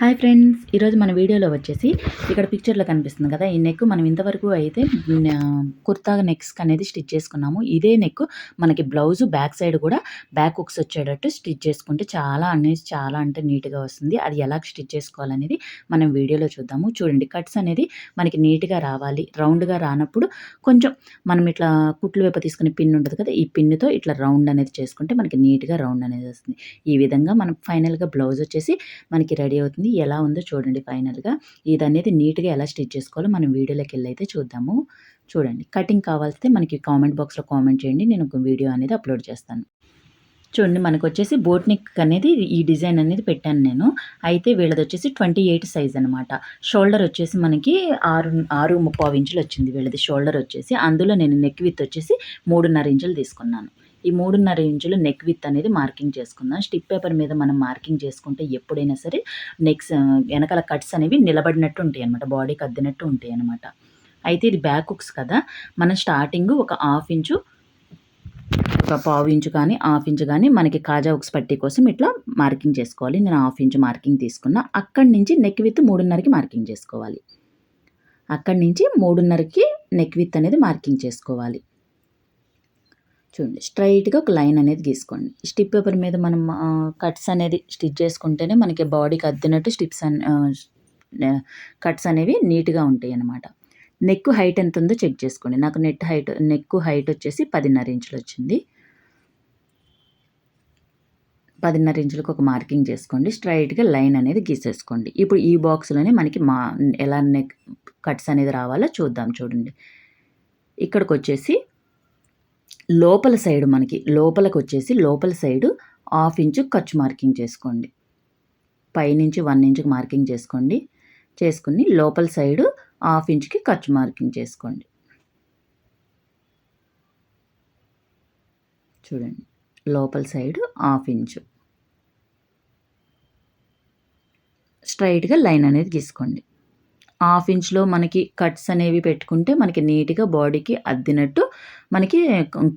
Hi friends ఈరోజు మన వీడియోలో వచ్చేసి ఇక్కడ పిక్చర్లో కనిపిస్తుంది కదా ఈ నెక్ మనం ఇంతవరకు అయితే కుర్తా నెక్స్ అనేది స్టిచ్ చేసుకున్నాము. ఇదే నెక్ మనకి బ్లౌజ్ బ్యాక్ సైడ్ కూడా బ్యాక్ హుక్స్ వచ్చేటట్టు స్టిచ్ చేసుకుంటే చాలా అనేది చాలా అంటే నీట్గా వస్తుంది. అది ఎలా స్టిచ్ చేసుకోవాలనేది మనం వీడియోలో చూద్దాము. చూడండి కట్స్ అనేది మనకి నీట్గా రావాలి. రౌండ్గా రానప్పుడు కొంచెం మనం ఇట్లా కుట్లు వేప తీసుకునే పిన్ ఉంటుంది కదా ఈ పిన్నుతో ఇట్లా రౌండ్ అనేది చేసుకుంటే మనకి నీట్గా రౌండ్ అనేది వస్తుంది. ఈ విధంగా మనం ఫైనల్గా బ్లౌజ్ వచ్చేసి మనకి రెడీ అవుతుంది. ఎలా ఉందో చూడండి ఫైనల్గా. ఇది అనేది నీట్గా ఎలా స్టిచ్ చేసుకోవాలో మనం వీడియోలోకి వెళ్ళి అయితే చూద్దాము. చూడండి కటింగ్ కావాల్సితే మనకి కామెంట్ బాక్స్లో కామెంట్ చేయండి నేను ఒక వీడియో అనేది అప్లోడ్ చేస్తాను. చూడండి మనకు వచ్చేసి బోట్ నెక్ అనేది ఈ డిజైన్ అనేది పెట్టాను నేను. అయితే వీళ్ళది వచ్చేసి ట్వంటీ ఎయిట్ సైజ్ అనమాట షోల్డర్ వచ్చేసి మనకి ఆరు ఆరు ముప్పావు ఇంచులు వచ్చింది వీళ్ళది షోల్డర్ వచ్చేసి. అందులో నేను నెక్ విత్ వచ్చేసి మూడున్నర ఇంచులు తీసుకున్నాను. ఈ మూడున్నర ఇంచులు నెక్ విత్ అనేది మార్కింగ్ చేసుకుందాం. స్టిప్ పేపర్ మీద మనం మార్కింగ్ చేసుకుంటే ఎప్పుడైనా సరే నెక్స్ వెనకాల కట్స్ అనేవి నిలబడినట్టు ఉంటాయి అనమాట బాడీకి అద్దినట్టు ఉంటాయి అనమాట అయితే ఇది బ్యాక్ హుక్స్ కదా. మనం స్టార్టింగ్ ఒక హాఫ్ ఇంచు ఒక పావు ఇంచు కానీ హాఫ్ ఇంచు కానీ మనకి కాజా హుక్స్ పట్టి కోసం ఇట్లా మార్కింగ్ చేసుకోవాలి. నేను హాఫ్ ఇంచు మార్కింగ్ తీసుకున్నా. అక్కడి నుంచి నెక్ విత్ మూడున్నరకి మార్కింగ్ చేసుకోవాలి. అక్కడి నుంచి మూడున్నరకి నెక్ విత్ అనేది మార్కింగ్ చేసుకోవాలి. చూడండి. స్ట్రైట్గా ఒక లైన్ అనేది గీసుకోండి. స్టిప్ పేపర్ మీద మనం కట్స్ అనేది స్టిచ్ చేసుకుంటేనే మనకి బాడీకి అద్దినట్టు స్టిప్స్ కట్స్ అనేవి నీట్గా ఉంటాయి అన్నమాట. నెక్ హైట్ ఎంత ఉందో చెక్ చేసుకోండి. నాకు నెట్ హైట్ నెక్ హైట్ వచ్చేసి పదిన్నర ఇంచులు వచ్చింది. పదిన్నర ఇంచులకు ఒక మార్కింగ్ చేసుకోండి. స్ట్రైట్గా లైన్ అనేది గీసేసుకోండి. ఇప్పుడు ఈ బాక్స్లోనే మనకి మా ఎలా నెక్ కట్స్ అనేది రావాలో చూద్దాం చూడండి. ఇక్కడికి వచ్చేసి లోపల సైడ్ మనకి లోపలకు వచ్చేసి లోపల సైడు హాఫ్ ఇంచు ఖర్చు మార్కింగ్ చేసుకోండి. పైనుంచి వన్ ఇంచుకి మార్కింగ్ చేసుకోండి. చేసుకుని లోపల సైడు హాఫ్ ఇంచుకి ఖర్చు మార్కింగ్ చేసుకోండి. చూడండి లోపల సైడు హాఫ్ ఇంచు. స్ట్రైట్గా లైన్ అనేది గీసుకోండి. హాఫ్ ఇంచ్లో మనకి కట్స్ అనేవి పెట్టుకుంటే మనకి నీట్గా బాడీకి అద్దినట్టు మనకి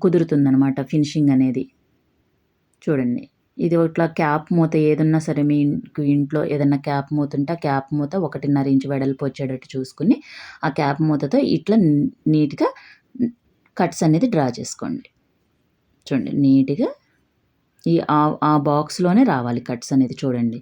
కుదురుతుందనమాట ఫినిషింగ్ అనేది. చూడండి. ఇది ఇట్లా క్యాప్ మూత ఏదన్నా సరే మీ ఇంట్లో ఏదన్నా క్యాప్ మూత ఉంటే ఆ క్యాప్ మూత ఒకటిన్నర ఇంచు వెడల్పు వచ్చేటట్టు చూసుకుని ఆ క్యాప్ మూతతో ఇట్లా నీట్గా కట్స్ అనేది డ్రా చేసుకోండి. చూడండి. నీట్గా ఈ ఆ బాక్స్లోనే రావాలి కట్స్ అనేది చూడండి.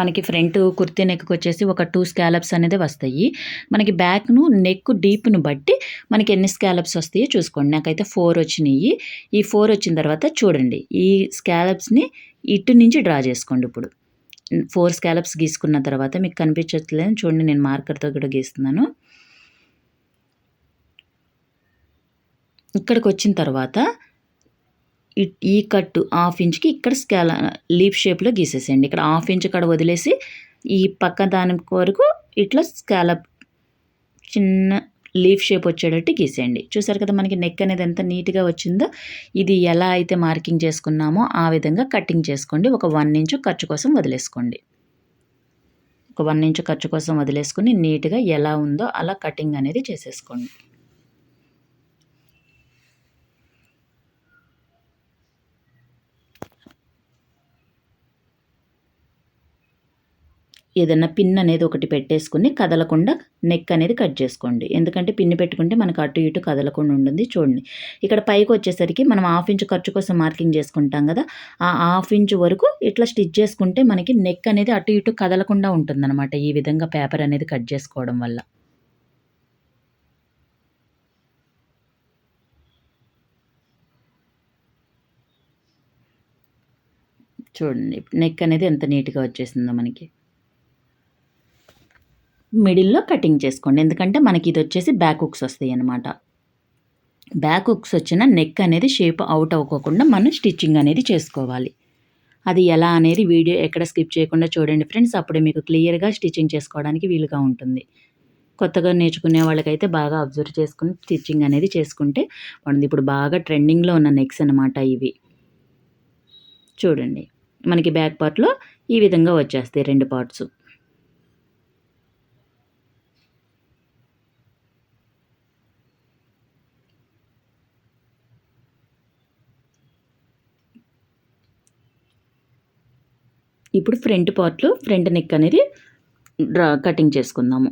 మనకి ఫ్రంట్ కుర్తీ నెక్కి వచ్చేసి ఒక టూ స్కాలప్స్ అనేది వస్తాయి. మనకి బ్యాక్ను నెక్ డీప్ను బట్టి మనకి ఎన్ని స్కాలప్స్ వస్తాయో చూసుకోండి. నాకైతే ఫోర్ వచ్చినాయి. ఈ ఫోర్ వచ్చిన తర్వాత చూడండి. ఈ స్కాలప్స్ని ఇటు నుంచి డ్రా చేసుకోండి ఇప్పుడు. ఫోర్ స్కాలప్స్ గీసుకున్న తర్వాత మీకు కనిపించట్లేదు. చూడండి నేను మార్కర్తో కూడా గీస్తున్నాను. ఇక్కడికి వచ్చిన తర్వాత ఈ కట్టు హాఫ్ ఇంచ్కి ఇక్కడ స్కాల లీఫ్ షేప్లో గీసేసేయండి. ఇక్కడ హాఫ్ ఇంచ్ ఇక్కడ వదిలేసి ఈ పక్క దాని వరకు ఇట్లా స్కాలప్ చిన్న లీఫ్ షేప్ వచ్చేటట్టు గీసేయండి. చూసారు కదా మనకి నెక్ అనేది ఎంత నీట్గా వచ్చిందో? ఇది ఎలా అయితే మార్కింగ్ చేసుకున్నామో ఆ విధంగా కటింగ్ చేసుకోండి. ఒక వన్ ఇంచు ఖర్చు కోసం వదిలేసుకోండి. ఒక వన్ ఇంచు ఖర్చు కోసం వదిలేసుకుని నీట్గా ఎలా ఉందో అలా కటింగ్ అనేది చేసేసుకోండి. ఏదైనా పిన్ అనేది ఒకటి పెట్టేసుకుని కదలకుండా నెక్ అనేది కట్ చేసుకోండి. ఎందుకంటే పిన్ పెట్టుకుంటే మనకు అటు ఇటు కదలకుండా ఉంటుంది. చూడండి. ఇక్కడ పైకి వచ్చేసరికి మనం హాఫ్ ఇంచ్ ఖర్చు కోసం మార్కింగ్ చేసుకుంటాం కదా. ఆ హాఫ్ ఇంచ్ వరకు ఇట్లా స్టిచ్ చేసుకుంటే మనకి నెక్ అనేది అటు ఇటు కదలకుండా ఉంటుందన్నమాట ఈ విధంగా పేపర్ అనేది కట్ చేసుకోవడం వల్ల. చూడండి. నెక్ అనేది ఎంత నీట్గా వచ్చేసిందో మనకి. మిడిల్లో కటింగ్ చేసుకోండి. ఎందుకంటే మనకి ఇది వచ్చేసి బ్యాక్ హుక్స్ వస్తాయి అనమాట బ్యాక్ హుక్స్ వచ్చిన నెక్ అనేది షేప్ అవుట్ అవ్వకుండా మనం స్టిచ్చింగ్ అనేది చేసుకోవాలి. అది ఎలా అనేది వీడియో ఎక్కడ స్కిప్ చేయకుండా చూడండి ఫ్రెండ్స్. అప్పుడే మీకు క్లియర్గా స్టిచ్చింగ్ చేసుకోవడానికి వీలుగా ఉంటుంది. కొత్తగా నేర్చుకునే వాళ్ళకైతే బాగా అబ్జర్వ్ చేసుకుని స్టిచ్చింగ్ అనేది చేసుకుంటే మనది ఇప్పుడు బాగా ట్రెండింగ్లో ఉన్న నెక్స్ అనమాట ఇవి. చూడండి. మనకి బ్యాక్ పార్ట్లో ఈ విధంగా వచ్చేస్తాయి రెండు పార్ట్స్. ఇప్పుడు ఫ్రంట్ పార్ట్లో ఫ్రంట్ నెక్ అనేది డ్రా కటింగ్ చేసుకుందాము.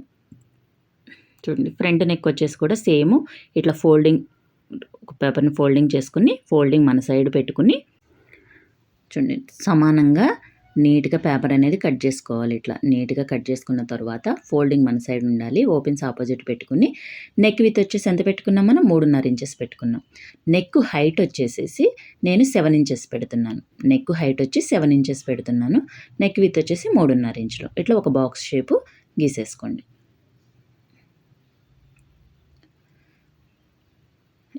చూడండి ఫ్రంట్ నెక్ వచ్చేసి కూడా సేమ్. ఇట్లా ఫోల్డింగ్ ఒక పేపర్ని ఫోల్డింగ్ చేసుకుని ఫోల్డింగ్ మన సైడ్ పెట్టుకుని చూడండి సమానంగా నీట్గా పేపర్ అనేది కట్ చేసుకోవాలి ఇట్లా. నీట్గా కట్ చేసుకున్న తర్వాత ఫోల్డింగ్ మన సైడ్ ఉండాలి. ఓపెన్స్ ఆపోజిట్ పెట్టుకుని నెక్ విత్ వచ్చేసి ఎంత పెట్టుకున్నాం మనం? మూడున్నర ఇంచెస్ పెట్టుకున్నాం. నెక్ హైట్ వచ్చేసేసి నేను సెవెన్ ఇంచెస్ పెడుతున్నాను. నెక్ హైట్ వచ్చి సెవెన్ ఇంచెస్ పెడుతున్నాను. నెక్ విత్ వచ్చేసి మూడున్నర ఇంచులు. ఇట్లా ఒక బాక్స్ షేపు గీసేసుకోండి.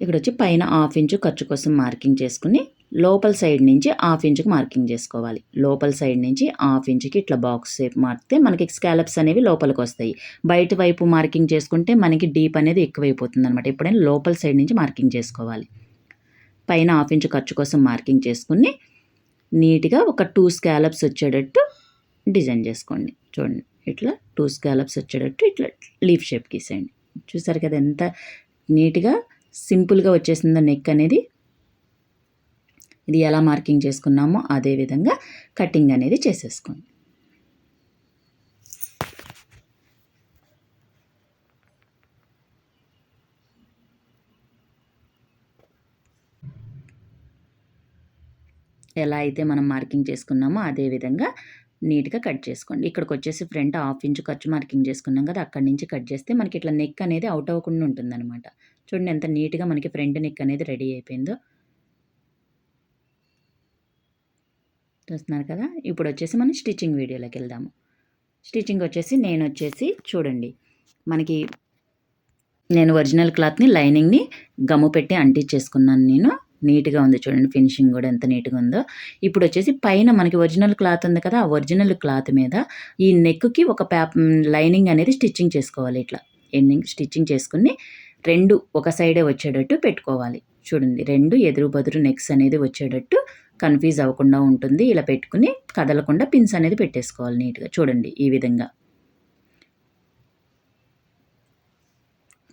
ఇక్కడ వచ్చి పైన హాఫ్ ఇంచు ఖర్చు కోసం మార్కింగ్ చేసుకుని లోపల సైడ్ నుంచి హాఫ్ ఇంచుకి మార్కింగ్ చేసుకోవాలి. లోపల సైడ్ నుంచి హాఫ్ ఇంచుకి ఇట్లా బాక్స్ షేప్ మార్కితే మనకి స్కాలప్స్ అనేవి లోపలికి వస్తాయి. బయట వైపు మార్కింగ్ చేసుకుంటే మనకి డీప్ అనేది ఎక్కువైపోతుంది అనమాట ఎప్పుడైనా లోపల సైడ్ నుంచి మార్కింగ్ చేసుకోవాలి. పైన హాఫ్ ఇంచు ఖర్చు కోసం మార్కింగ్ చేసుకుని నీట్గా ఒక టూ స్కాలప్స్ వచ్చేటట్టు డిజైన్ చేసుకోండి. చూడండి ఇట్లా టూ స్కాలప్స్ వచ్చేటట్టు ఇట్లా లీఫ్ షేప్ గీసేయండి చూసారు కదా ఎంత నీట్గా సింపుల్గా వచ్చేసిందో నెక్ అనేది. ఇది ఎలా మార్కింగ్ చేసుకున్నామో అదే విధంగా కటింగ్ అనేది చేసేసుకోండి. ఎలా అయితే మనం మార్కింగ్ చేసుకున్నామో అదే విధంగా నీట్గా కట్ చేసుకోండి. ఇక్కడికి వచ్చేసి ఫ్రంట్ హాఫ్ ఇంచు ఖర్చు మార్కింగ్ చేసుకున్నాం కదా అక్కడి నుంచి కట్ చేస్తే మనకి ఇట్లా నెక్ అనేది అవుట్ అవ్వకుండా ఉంటుందన్నమాట. చూడండి ఎంత నీట్గా మనకి ఫ్రంట్ నెక్ అనేది రెడీ అయిపోయిందో. చూస్తున్నారు కదా? ఇప్పుడు వచ్చేసి మనం స్టిచ్చింగ్ వీడియోలోకి వెళ్దాము. స్టిచ్చింగ్ వచ్చేసి నేను వచ్చేసి చూడండి. మనకి నేను ఒరిజినల్ క్లాత్ని లైనింగ్ని గమ్ము పెట్టి అంటించేసుకున్నాను నేను. నీట్గా ఉంది చూడండి ఫినిషింగ్ కూడా ఎంత నీట్గా ఉందో. ఇప్పుడు వచ్చేసి పైన మనకి ఒరిజినల్ క్లాత్ ఉంది కదా ఆ ఒరిజినల్ క్లాత్ మీద ఈ నెక్కి ఒక ప్యాప్ లైనింగ్ అనేది స్టిచ్చింగ్ చేసుకోవాలి ఇట్లా. ఎండింగ్ స్టిచ్చింగ్ చేసుకుని రెండు ఒక సైడే వచ్చేటట్టు పెట్టుకోవాలి. చూడండి రెండు ఎదురు బదురు నెక్స్ అనేది వచ్చేటట్టు కన్ఫ్యూజ్ అవ్వకుండా ఉంటుంది. ఇలా పెట్టుకుని కదలకుండా పిన్స్ అనేది పెట్టేసుకోవాలి నీట్గా. చూడండి ఈ విధంగా.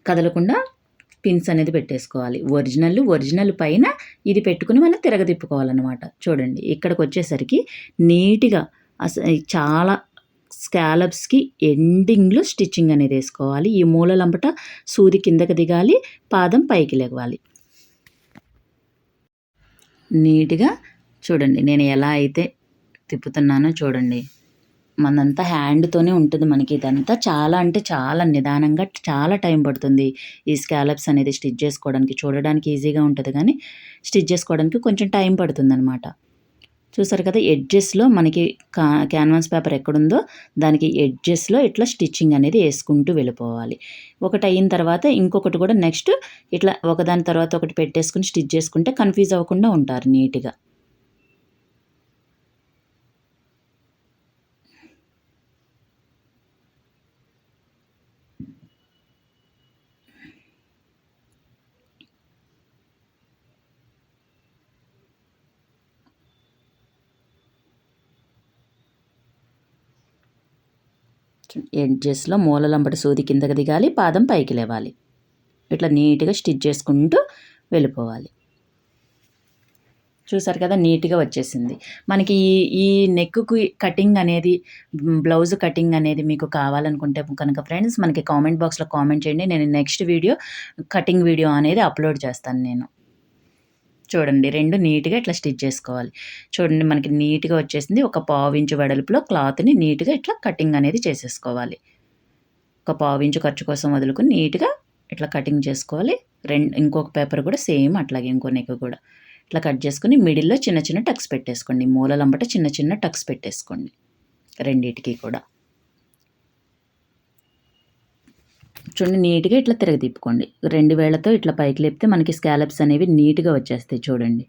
కదలకుండా పిన్స్ అనేది పెట్టేసుకోవాలి. ఒరిజినల్ ఒరిజినల్ పైన ఇది పెట్టుకుని మనం తిరగతిప్పుకోవాలన్నమాట. చూడండి ఇక్కడికి వచ్చేసరికి నీట్గా అసలు చాలా స్కాలప్స్కి ఎండింగ్లో స్టిచ్చింగ్ అనేది వేసుకోవాలి. ఈ మూలలంబట సూది కిందకి దిగాలి పాదం పైకి లెగవాలి నీట్గా చూడండి నేను ఎలా అయితే తిప్పుతున్నానో చూడండి. మనంతా హ్యాండ్తోనే ఉంటుంది మనకి ఇదంతా. చాలా అంటే చాలా నిదానంగా చాలా టైం పడుతుంది ఈ స్కాలప్స్ అనేది స్టిచ్ చేసుకోవడానికి. చూడడానికి ఈజీగా ఉంటుంది కానీ స్టిచ్ చేసుకోవడానికి కొంచెం టైం పడుతుంది అనమాట చూసారు కదా ఎడ్జెస్లో మనకి కా క్యాన్వాస్ పేపర్ ఎక్కడుందో దానికి ఎడ్జెస్లో ఇట్లా స్టిచ్చింగ్ అనేది వేసుకుంటూ వెళ్ళిపోవాలి. ఒకటి అయిన తర్వాత ఇంకొకటి కూడా నెక్స్ట్ ఇట్లా ఒకదాని తర్వాత ఒకటి పెట్టేసుకుని స్టిచ్ చేసుకుంటే కన్ఫ్యూజ్ అవ్వకుండా ఉంటారు నీట్గా. ఎడ్జెస్లో మూలలంబటి సూది కిందకి దిగాలి పాదం పైకి లేవాలి. ఇట్లా నీట్గా స్టిచ్ చేసుకుంటూ వెళ్ళిపోవాలి. చూసారు కదా నీట్గా వచ్చేసింది. మనకి ఈ ఈ నెక్కు కటింగ్ అనేది బ్లౌజ్ కటింగ్ అనేది మీకు కావాలనుకుంటే కనుక ఫ్రెండ్స్ మనకి కామెంట్ బాక్స్లో కామెంట్ చేయండి. నేను నెక్స్ట్ వీడియో కటింగ్ వీడియో అనేది అప్లోడ్ చేస్తాను నేను. చూడండి రెండు నీట్గా ఇట్లా స్టిచ్ చేసుకోవాలి. చూడండి మనకి నీట్గా వచ్చేసింది. ఒక పావు ఇంచు వెడల్పులో క్లాత్ని నీట్గా ఇట్లా కటింగ్ అనేది చేసేసుకోవాలి. ఒక పావు ఇంచు ఖర్చు కోసం వదులుకొని నీట్గా ఇట్లా కటింగ్ చేసుకోవాలి. రెండు ఇంకొక పేపర్ కూడా సేమ్ అట్లాగే ఇంకో నెక్ కూడా. ఇట్లా కట్ చేసుకుని మిడిల్లో చిన్న చిన్న టక్స్ పెట్టేసుకోండి. మూలలంబట చిన్న చిన్న టక్స్ పెట్టేసుకోండి. రెండింటికి కూడా. చూడండి నీట్గా ఇట్లా తిరగతిప్పుకోండి రెండు వేళ్ళతో ఇట్లా పైకి లేపితే మనకి స్కాలప్స్ అనేవి నీట్గా వచ్చేస్తాయి చూడండి.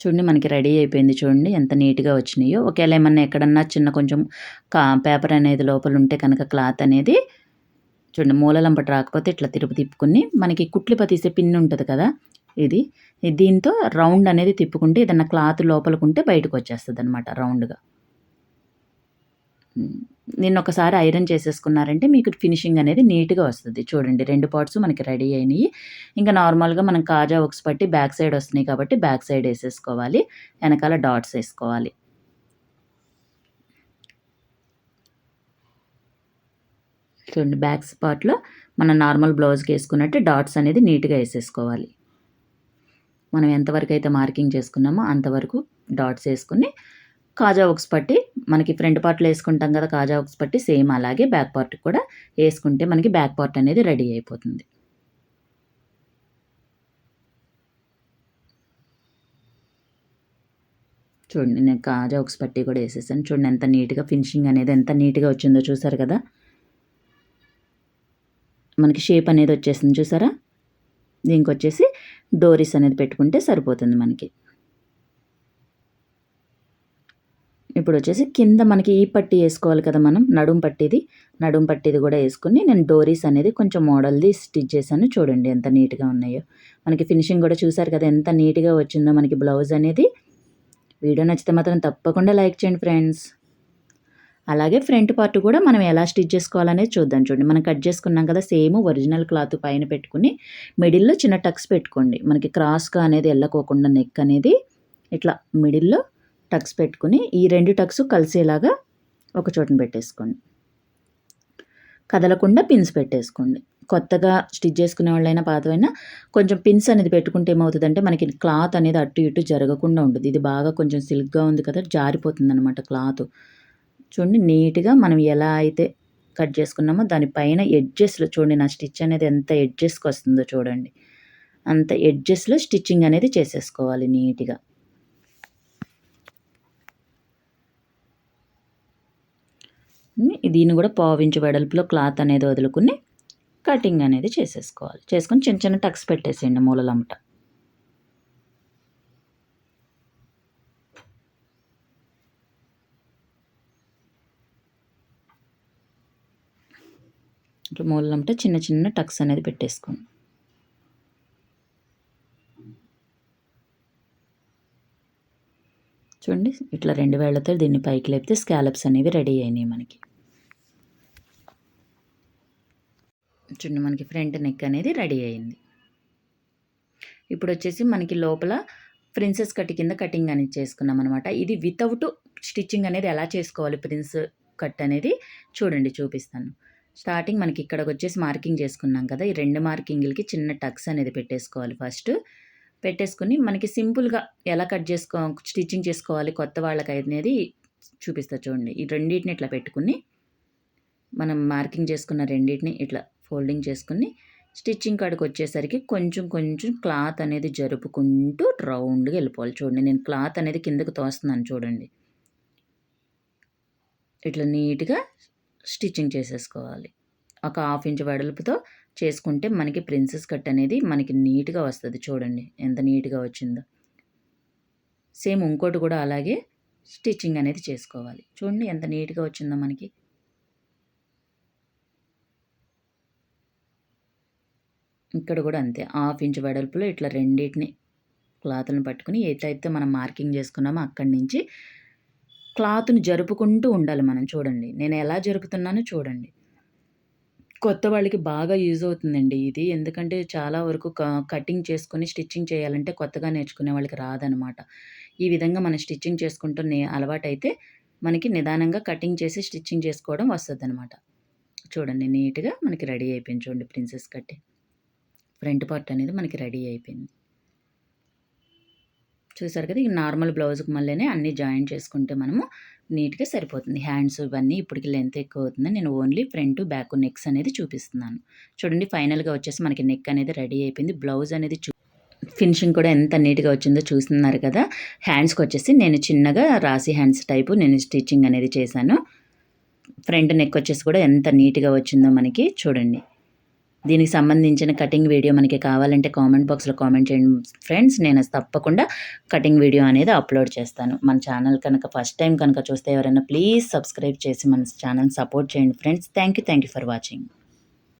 చూడండి మనకి రెడీ అయిపోయింది చూడండి ఎంత నీట్గా వచ్చినాయో. ఒకవేళ ఏమన్నా ఎక్కడన్నా చిన్న కొంచెం కా పేపర్ అనేది లోపల ఉంటే కనుక క్లాత్ అనేది చూడండి మూలలంపట రాకపోతే ఇట్లా తిరుపు తిప్పుకుని మనకి కుట్లిప తీసే పిన్ ఉంటుంది కదా ఇది. దీంతో రౌండ్ అనేది తిప్పుకుంటే ఏదన్నా క్లాత్ లోపలకుంటే బయటకు వచ్చేస్తుంది అనమాట రౌండ్గా. నిన్న ఒకసారి ఐరన్ చేసేసుకున్నారంటే మీకు ఫినిషింగ్ అనేది నీట్గా వస్తుంది. చూడండి రెండు పార్ట్స్ మనకి రెడీ అయినాయి. ఇంకా నార్మల్గా మనం కాజా ఒక్స్ పట్టి బ్యాక్ సైడ్ వస్తున్నాయి కాబట్టి బ్యాక్ సైడ్ వేసేసుకోవాలి. వెనకాల డాట్స్ వేసుకోవాలి. చూడండి బ్యాక్ పార్ట్లో మనం నార్మల్ బ్లౌజ్కి వేసుకున్నట్టు డాట్స్ అనేది నీట్గా వేసేసుకోవాలి. మనం ఎంతవరకు అయితే మార్కింగ్ చేసుకున్నామో అంతవరకు డాట్స్ వేసుకుని కాజా ఒక్స్ పట్టి మనకి ఫ్రంట్ పార్ట్లో వేసుకుంటాం కదా కాజా ఒక్స్ పట్టి సేమ్ అలాగే బ్యాక్ పార్ట్ కూడా వేసుకుంటే మనకి బ్యాక్ పార్ట్ అనేది రెడీ అయిపోతుంది. చూడండి నేను కాజా ఒక్స్ పట్టి కూడా వేసేసాను. చూడండి ఎంత నీట్గా ఫినిషింగ్ అనేది ఎంత నీట్గా వచ్చిందో చూసారు కదా? మనకి షేప్ అనేది వచ్చేసింది చూసారా? దీనికి వచ్చేసి డోరీస్ అనేది పెట్టుకుంటే సరిపోతుంది మనకి. ఇప్పుడు వచ్చేసి కింద మనకి ఈ పట్టి వేసుకోవాలి కదా మనం నడుం పట్టిది. నడుం పట్టిది కూడా వేసుకుని నేను డోరీస్ అనేది కొంచెం మోడల్ది స్టిచ్ చేశాను చూడండి ఎంత నీట్గా ఉన్నాయో. మనకి ఫినిషింగ్ కూడా చూసారు కదా ఎంత నీట్గా వచ్చిందో మనకి బ్లౌజ్ అనేది. వీడియో నచ్చితే మాత్రం తప్పకుండా లైక్ చేయండి ఫ్రెండ్స్. అలాగే ఫ్రంట్ పార్ట్ కూడా మనం ఎలా స్టిచ్ చేసుకోవాలనేది చూద్దాం చూడండి. మనం కట్ చేసుకున్నాం కదా సేమ్ ఒరిజినల్ క్లాత్ పైన పెట్టుకుని మిడిల్లో చిన్న టక్స్ పెట్టుకోండి. మనకి క్రాస్గా అనేది వెళ్ళకోకుండా నెక్ అనేది ఇట్లా మిడిల్లో టక్స్ పెట్టుకుని ఈ రెండు టక్స్ కలిసేలాగా ఒక చోటన పెట్టేసుకోండి. కదలకుండా పిన్స్ పెట్టేసుకోండి. కొత్తగా స్టిచ్ చేసుకునే వాళ్ళైనా పాతవైనా కొంచెం పిన్స్ అనేది పెట్టుకుంటే ఏమవుతుందంటే మనకి క్లాత్ అనేది అటు ఇటు జరగకుండా ఉంటుంది. ఇది బాగా కొంచెం సిల్క్గా ఉంది కదా జారిపోతుంది అనమాట క్లాత్. చూడండి నీట్గా మనం ఎలా అయితే కట్ చేసుకున్నామో దానిపైన ఎడ్జెస్లో చూడండి నా స్టిచ్ అనేది ఎంత ఎడ్జెస్కి వస్తుందో చూడండి. అంత ఎడ్జెస్లో స్టిచ్చింగ్ అనేది చేసేసుకోవాలి నీట్గా. దీన్ని కూడా పావించు వెడల్పులో క్లాత్ అనేది వదులుకుని కటింగ్ అనేది చేసేసుకోవాలి. చేసుకొని చిన్న చిన్న టక్స్ పెట్టేసేయండి మూలలమ్మట ఇట్లా మూలలమ్మట చిన్న చిన్న టక్స్ అనేది పెట్టేసుకోండి. చూడండి ఇట్లా రెండు వేళ్ళతో దీన్ని పైకి లేపితే స్కాలప్స్ అనేవి రెడీ అయినాయి మనకి. చూడండి మనకి ఫ్రంట్ నెక్ అనేది రెడీ అయింది. ఇప్పుడు వచ్చేసి మనకి లోపల ప్రిన్సెస్ కట్ కింద కటింగ్ అనేది చేసుకున్నాం అనమాట ఇది వితౌట్ స్టిచ్చింగ్ అనేది ఎలా చేసుకోవాలి ప్రిన్స్ కట్ అనేది చూడండి చూపిస్తాను. స్టార్టింగ్ మనకి ఇక్కడికి వచ్చేసి మార్కింగ్ చేసుకున్నాం కదా ఈ రెండు మార్కింగ్లకి చిన్న టక్స్ అనేది పెట్టేసుకోవాలి ఫస్ట్. పెట్టేసుకుని మనకి సింపుల్గా ఎలా కట్ చేసుకో స్టిచ్చింగ్ చేసుకోవాలి కొత్త వాళ్ళకి అనేది చూపిస్తా చూడండి. ఈ రెండింటిని ఇట్లా పెట్టుకుని మనం మార్కింగ్ చేసుకున్న రెండింటిని ఇట్లా ఫోల్డింగ్ చేసుకుని స్టిచ్చింగ్ కాడికి వచ్చేసరికి కొంచెం కొంచెం క్లాత్ అనేది జరుపుకుంటూ రౌండ్గా వెళ్ళిపోవాలి. చూడండి నేను క్లాత్ అనేది కిందకు తోస్తున్నాను చూడండి. ఇట్లా నీట్గా స్టిచ్చింగ్ చేసేసుకోవాలి. ఒక హాఫ్ ఇంచ్ వెడల్పుతో చేసుకుంటే మనకి ప్రిన్సెస్ కట్ అనేది మనకి నీట్గా వస్తుంది చూడండి ఎంత నీట్గా వచ్చిందో. సేమ్ ఇంకోటి కూడా అలాగే స్టిచ్చింగ్ అనేది చేసుకోవాలి. చూడండి ఎంత నీట్గా వచ్చిందో మనకి. ఇక్కడ కూడా అంతే. హాఫ్ ఇంచ్ వెడల్పులో ఇట్లా రెండింటిని క్లాత్లను పట్టుకుని ఏదైతే మనం మార్కింగ్ చేసుకున్నామో అక్కడి నుంచి క్లాత్ని జరుపుకుంటూ ఉండాలి మనం. చూడండి నేను ఎలా జరుపుతున్నానో చూడండి. కొత్త వాళ్ళకి బాగా యూజ్ అవుతుందండి ఇది. ఎందుకంటే చాలా వరకు క కటింగ్ చేసుకొని స్టిచ్చింగ్ చేయాలంటే కొత్తగా నేర్చుకునే వాళ్ళకి రాదనమాట. ఈ విధంగా మనం స్టిచ్చింగ్ చేసుకుంటూ నే అలవాటైతే మనకి నిదానంగా కటింగ్ చేసి స్టిచ్చింగ్ చేసుకోవడం వస్తుంది అనమాట చూడండి నీట్గా మనకి రెడీ అయిపోయింది చూడండి ప్రిన్సెస్ కట్టి ఫ్రంట్ పార్ట్ అనేది మనకి రెడీ అయిపోయింది. చూసారు కదా ఈ నార్మల్ బ్లౌజ్కి మళ్ళీనే అన్నీ జాయిన్ చేసుకుంటే మనము నీట్గా సరిపోతుంది. హ్యాండ్స్ ఇవన్నీ ఇప్పటికి లెంత్ ఎక్కువ అవుతుంది నేను ఓన్లీ ఫ్రంట్ బ్యాక్ నెక్స్ అనేది చూపిస్తున్నాను. చూడండి ఫైనల్గా వచ్చేసి మనకి నెక్ అనేది రెడీ అయిపోయింది. బ్లౌజ్ అనేది చూ ఫినిషింగ్ కూడా ఎంత నీట్గా వచ్చిందో చూస్తున్నారు కదా. హ్యాండ్స్కి వచ్చేసి నేను చిన్నగా రాసి హ్యాండ్స్ టైపు నేను స్టిచ్చింగ్ అనేది చేశాను. ఫ్రంట్ నెక్ వచ్చేసి కూడా ఎంత నీట్గా వచ్చిందో మనకి చూడండి. దీనికి సంబంధించిన కటింగ్ వీడియో మనకి కావాలంటే కామెంట్ బాక్స్లో కామెంట్ చేయండి. ఫ్రెండ్స్ నేను తప్పకుండా కటింగ్ వీడియో అనేది అప్లోడ్ చేస్తాను. మన ఛానల్ కనుక ఫస్ట్ టైం కనుక చూస్తే ఎవరైనా ప్లీజ్ సబ్స్క్రైబ్ చేసి మన ఛానల్ సపోర్ట్ చేయండి. Friends thank you thank you for watching